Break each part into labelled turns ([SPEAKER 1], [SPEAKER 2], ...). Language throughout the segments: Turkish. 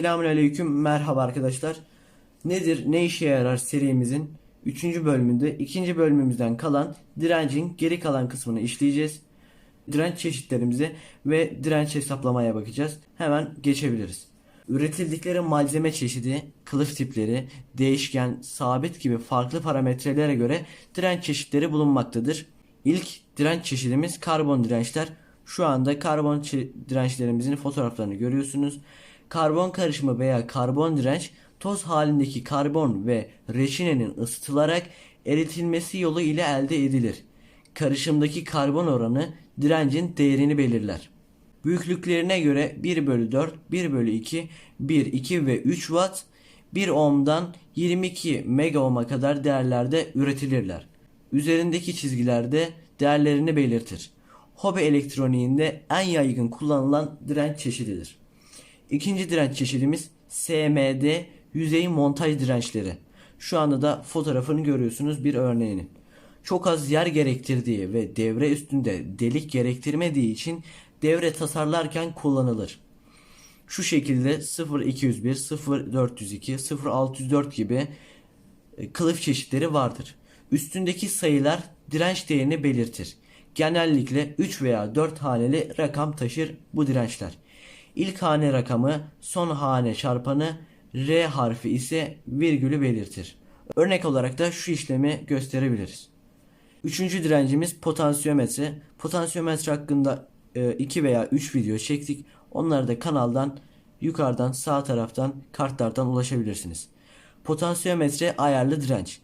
[SPEAKER 1] Selamünaleyküm, merhaba arkadaşlar. Nedir, ne işe yarar serimizin 3. bölümünde 2. bölümümüzden kalan direncin geri kalan kısmını işleyeceğiz. Direnç çeşitlerimize ve direnç hesaplamaya bakacağız. Hemen geçebiliriz. Üretildikleri malzeme çeşidi, kılıf tipleri, değişken, sabit gibi farklı parametrelere göre direnç çeşitleri bulunmaktadır. İlk direnç çeşidimiz karbon dirençler. Şu anda karbon dirençlerimizin fotoğraflarını görüyorsunuz. Karbon karışımı veya karbon direnç toz halindeki karbon ve reçinenin ısıtılarak eritilmesi yolu ile elde edilir. Karışımdaki karbon oranı direncin değerini belirler. Büyüklüklerine göre 1 bölü 4, 1 bölü 2, 1, 2 ve 3 watt 1 ohm'dan 22 mega ohm'a kadar değerlerde üretilirler. Üzerindeki çizgilerde değerlerini belirtir. Hobi elektroniğinde en yaygın kullanılan direnç çeşididir. İkinci direnç çeşidimiz SMD yüzey montaj dirençleri. Şu anda da fotoğrafını görüyorsunuz bir örneğinin. Çok az yer gerektirdiği ve devre üstünde delik gerektirmediği için devre tasarlarken kullanılır. Şu şekilde 0201, 0402, 0604 gibi e, kılıf çeşitleri vardır. Üstündeki sayılar direnç değerini belirtir. Genellikle 3 veya 4 haneli rakam taşır bu dirençler. İlk hane rakamı, son hane çarpanı, R harfi ise virgülü belirtir. Örnek olarak da şu işlemi gösterebiliriz. Üçüncü direncimiz potansiyometre. Potansiyometre hakkında 2 veya 3 video çektik. Onları da kanaldan yukarıdan sağ taraftan kartlardan ulaşabilirsiniz. Potansiyometre ayarlı direnç.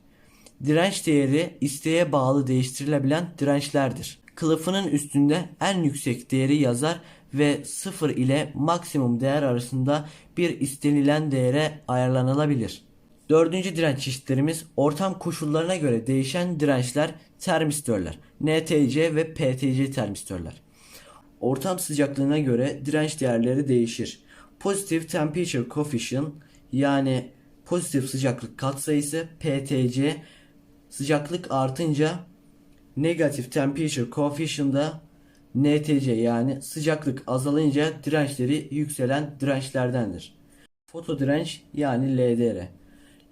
[SPEAKER 1] Direnç değeri isteğe bağlı değiştirilebilen dirençlerdir. Kılıfının üstünde en yüksek değeri yazar ve 0 ile maksimum değer arasında bir istenilen değere ayarlanabilir. Dördüncü direnç çeşitlerimiz ortam koşullarına göre değişen dirençler termistörler. NTC ve PTC termistörler. Ortam sıcaklığına göre direnç değerleri değişir. Positive Temperature Coefficient yani pozitif sıcaklık katsayısı PTC sıcaklık artınca Negative Temperature Coefficient'da NTC yani sıcaklık azalınca dirençleri yükselen dirençlerdendir. Foto direnç yani LDR.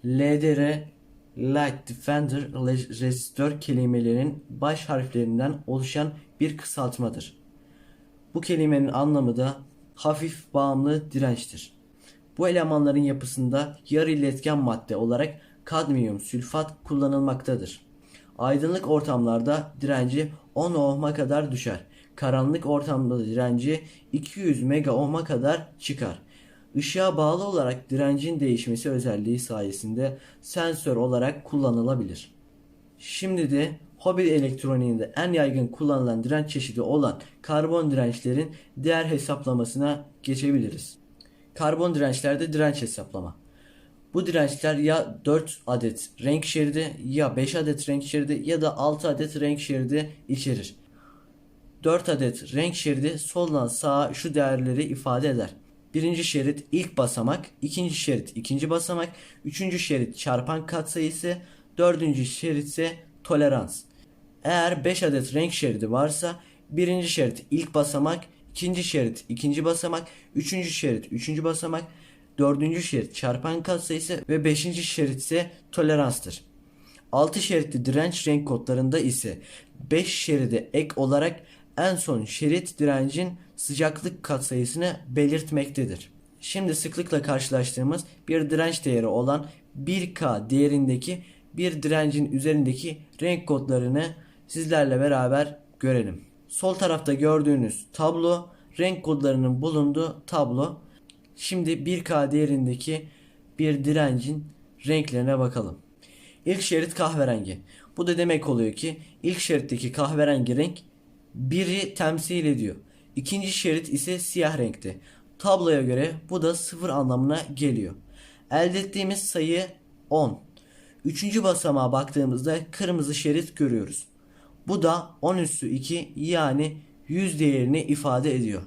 [SPEAKER 1] LDR Light Defender Resistor kelimelerinin baş harflerinden oluşan bir kısaltmadır. Bu kelimenin anlamı da hafif bağımlı dirençtir. Bu elemanların yapısında yarı iletken madde olarak kadmiyum sülfat kullanılmaktadır. Aydınlık ortamlarda direnci 10 ohm'a kadar düşer. Karanlık ortamda direnci 200 mega ohm'a kadar çıkar. Işığa bağlı olarak direncin değişmesi özelliği sayesinde sensör olarak kullanılabilir. Şimdi de hobi elektroniğinde en yaygın kullanılan direnç çeşidi olan karbon dirençlerin değer hesaplamasına geçebiliriz. Karbon dirençlerde direnç hesaplama. Bu dirençler ya 4 adet renk şeridi ya 5 adet renk şeridi ya da 6 adet renk şeridi içerir. 4 adet renk şeridi soldan sağa şu değerleri ifade eder. Birinci şerit ilk basamak, ikinci şerit ikinci basamak, üçüncü şerit çarpan katsayısı, dördüncü şerit ise tolerans. Eğer 5 adet renk şeridi varsa birinci şerit ilk basamak, ikinci şerit ikinci basamak, üçüncü şerit üçüncü basamak, dördüncü şerit çarpan katsayısı ve beşinci şerit ise toleranstır. 6 şeritli direnç renk kodlarında ise 5 şeride ek olarak en son şerit direncin sıcaklık katsayısını belirtmektedir. Şimdi sıklıkla karşılaştığımız bir direnç değeri olan 1K değerindeki bir direncin üzerindeki renk kodlarını sizlerle beraber görelim. Sol tarafta gördüğünüz tablo renk kodlarının bulunduğu tablo. Şimdi 1K değerindeki bir direncin renklerine bakalım. İlk şerit kahverengi. Bu da demek oluyor ki ilk şeritteki kahverengi renk biri temsil ediyor. İkinci şerit ise siyah renkte. Tabloya göre bu da sıfır anlamına geliyor. Elde ettiğimiz sayı 10. Üçüncü basamağa baktığımızda kırmızı şerit görüyoruz. Bu da 10 üssü 2 yani 100 değerini ifade ediyor.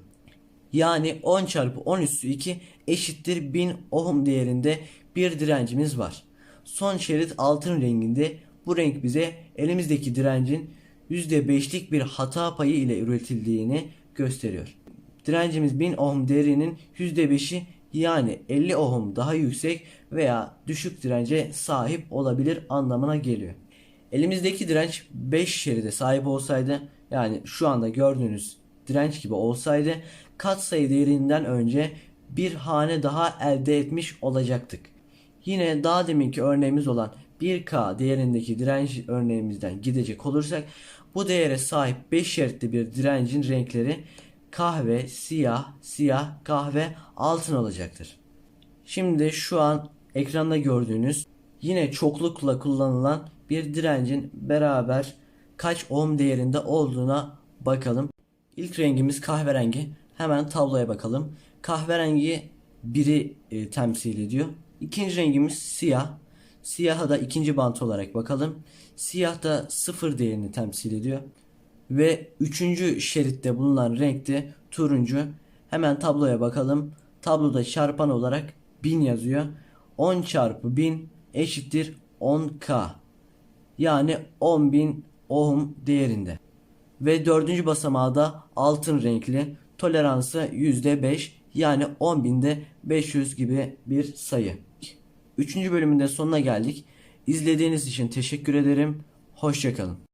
[SPEAKER 1] Yani 10 çarpı 10 üssü 2 eşittir 1000 ohm değerinde bir direncimiz var. Son şerit altın renginde bu renk bize elimizdeki direncin %5'lik bir hata payı ile üretildiğini gösteriyor. Direncimiz 1000 ohm değerinin %5'i Yani 50 ohm daha yüksek veya düşük dirence sahip olabilir anlamına geliyor. Elimizdeki direnç 5 şeride sahip olsaydı yani şu anda gördüğünüz direnç gibi olsaydı katsayı değerinden önce bir hane daha elde etmiş olacaktık. Yine daha deminki örneğimiz olan 1K değerindeki direnç örneğimizden gidecek olursak bu değere sahip 5 şeritli bir direncin renkleri kahve, siyah, siyah, kahve, altın olacaktır. Şimdi şu an ekranda gördüğünüz yine çoklukla kullanılan bir direncin beraber kaç ohm değerinde olduğuna bakalım. İlk rengimiz kahverengi. Hemen tabloya bakalım. Kahverengi 1'i e, temsil ediyor. İkinci rengimiz siyah. Siyaha da ikinci bant olarak bakalım. Siyah da sıfır değerini temsil ediyor. Ve üçüncü şeritte bulunan renk de turuncu. Hemen tabloya bakalım. Tabloda çarpan olarak 1000 yazıyor. 10 çarpı 1000 eşittir 10K. Yani 10.000 ohm değerinde. Ve dördüncü basamağı da altın renkli. Toleransı %5 yani 10.000'de 500 gibi bir sayı. Üçüncü bölümün de sonuna geldik. İzlediğiniz için teşekkür ederim. Hoşçakalın.